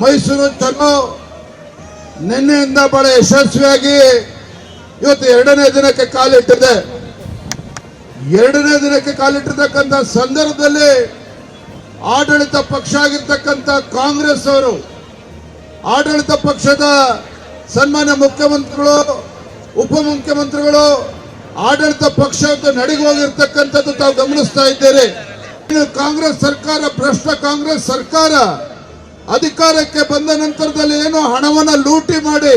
ಮೈಸೂರು ಚಲೋ ನಿನ್ನೆಯಿಂದ ಬಹಳ ಯಶಸ್ವಿಯಾಗಿ ಇವತ್ತು ಎರಡನೇ ದಿನಕ್ಕೆ ಕಾಲಿಟ್ಟಿದೆ. ಎರಡನೇ ದಿನಕ್ಕೆ ಕಾಲಿಟ್ಟಿರ್ತಕ್ಕಂಥ ಸಂದರ್ಭದಲ್ಲಿ ಆಡಳಿತ ಪಕ್ಷ ಆಗಿರ್ತಕ್ಕಂಥ ಕಾಂಗ್ರೆಸ್ ಅವರು, ಆಡಳಿತ ಪಕ್ಷದ ಸನ್ಮಾನ್ಯ ಮುಖ್ಯಮಂತ್ರಿಗಳು ಉಪಮುಖ್ಯಮಂತ್ರಿಗಳು ಆಡಳಿತ ಪಕ್ಷದ ನಡೆಗೆ ಹೋಗಿರ್ತಕ್ಕಂಥದ್ದು ತಾವು ಗಮನಿಸ್ತಾ ಇನ್ನು ಕಾಂಗ್ರೆಸ್ ಸರ್ಕಾರ, ಭ್ರಷ್ಟ ಕಾಂಗ್ರೆಸ್ ಸರ್ಕಾರ ಅಧಿಕಾರಕ್ಕೆ ಬಂದ ನಂತರದಲ್ಲಿ ಏನು ಹಣವನ್ನು ಲೂಟಿ ಮಾಡಿ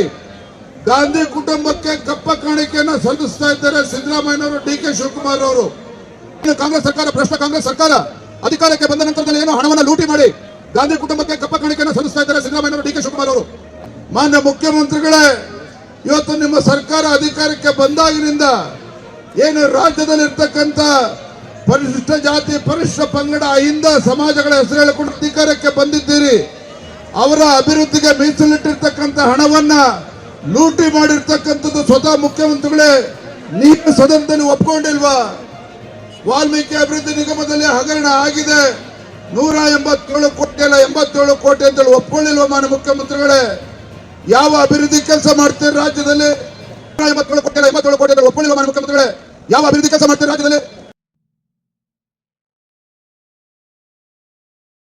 ಗಾಂಧಿ ಕುಟುಂಬಕ್ಕೆ ಕಪ್ಪ ಕಾಣಿಕೆಯನ್ನು ಸಲ್ಲಿಸ್ತಾ ಇದ್ದಾರೆ ಸಿದ್ದರಾಮಯ್ಯನವರು ಡಿ ಕೆ ಶಿವಕುಮಾರ್ ಅವರು. ಕಾಂಗ್ರೆಸ್ ಸರ್ಕಾರ, ಭ್ರಷ್ಟ ಕಾಂಗ್ರೆಸ್ ಸರ್ಕಾರ ಅಧಿಕಾರಕ್ಕೆ ಬಂದ ನಂತರದಲ್ಲಿ ಏನು ಹಣವನ್ನು ಲೂಟಿ ಮಾಡಿ ಗಾಂಧಿ ಕುಟುಂಬಕ್ಕೆ ಕಪ್ಪ ಕಾಣಿಕೆಯನ್ನು ಸಲ್ಲಿಸ್ತಾ ಇದ್ದಾರೆ ಸಿದ್ದರಾಮಯ್ಯನವರು ಡಿ ಕೆ ಶಿವಕುಮಾರ್ ಅವರು. ಮಾನ್ಯ ಮುಖ್ಯಮಂತ್ರಿಗಳೇ, ಇವತ್ತು ನಿಮ್ಮ ಸರ್ಕಾರ ಅಧಿಕಾರಕ್ಕೆ ಬಂದಾಗಿನಿಂದ ಏನು ರಾಜ್ಯದಲ್ಲಿ ಇರ್ತಕ್ಕಂಥ ಪರಿಶಿಷ್ಟ ಜಾತಿ, ಪರಿಶಿಷ್ಟ ಪಂಗಡ ಅಹಿಂದ ಸಮಾಜಗಳ ಹೆಸರು ಹೇಳಿಕೊಂಡು ಅಧಿಕಾರಕ್ಕೆ ಬಂದಿದ್ದೀರಿ. ಅವರ ಅಭಿವೃದ್ಧಿಗೆ ಮೀಸಲಿಟ್ಟಿರ್ತಕ್ಕಂಥ ಹಣವನ್ನ ಲೂಟಿ ಮಾಡಿರ್ತಕ್ಕಂಥದ್ದು ಸ್ವತಃ ಮುಖ್ಯಮಂತ್ರಿಗಳೇ, ನೀವು ಸದನದಲ್ಲಿ ಒಪ್ಕೊಂಡಿಲ್ವಾ? ವಾಲ್ಮೀಕಿ ಅಭಿವೃದ್ಧಿ ನಿಗಮದಲ್ಲಿ ಹಗರಣ ಆಗಿದೆ. ನೂರ ಎಂಬತ್ತೇಳು ಕೋಟಿ ಅಲ್ಲ, ಎಂಬತ್ತೇಳು ಕೋಟಿ ಅಂತೇಳಿ ಒಪ್ಕೊಳ್ಳಿಲ್ವ ಮಾನ್ಯ ಮುಖ್ಯಮಂತ್ರಿಗಳೇ? ಯಾವ ಅಭಿವೃದ್ಧಿ ಕೆಲಸ ಮಾಡ್ತೀರಿ ರಾಜ್ಯದಲ್ಲಿ? ಎಂಬತ್ತೇಳು ಕೋಟಿ ಅಲ್ಲ, ಎಂಬತ್ತೇಳು ಕೋಟಿ ಅಂತ ಮಾನ್ಯ ಮುಖ್ಯಮಂತ್ರಿಗಳೇ? ಯಾವ ಅಭಿವೃದ್ಧಿ ಕೆಲಸ ಮಾಡ್ತೀರಿ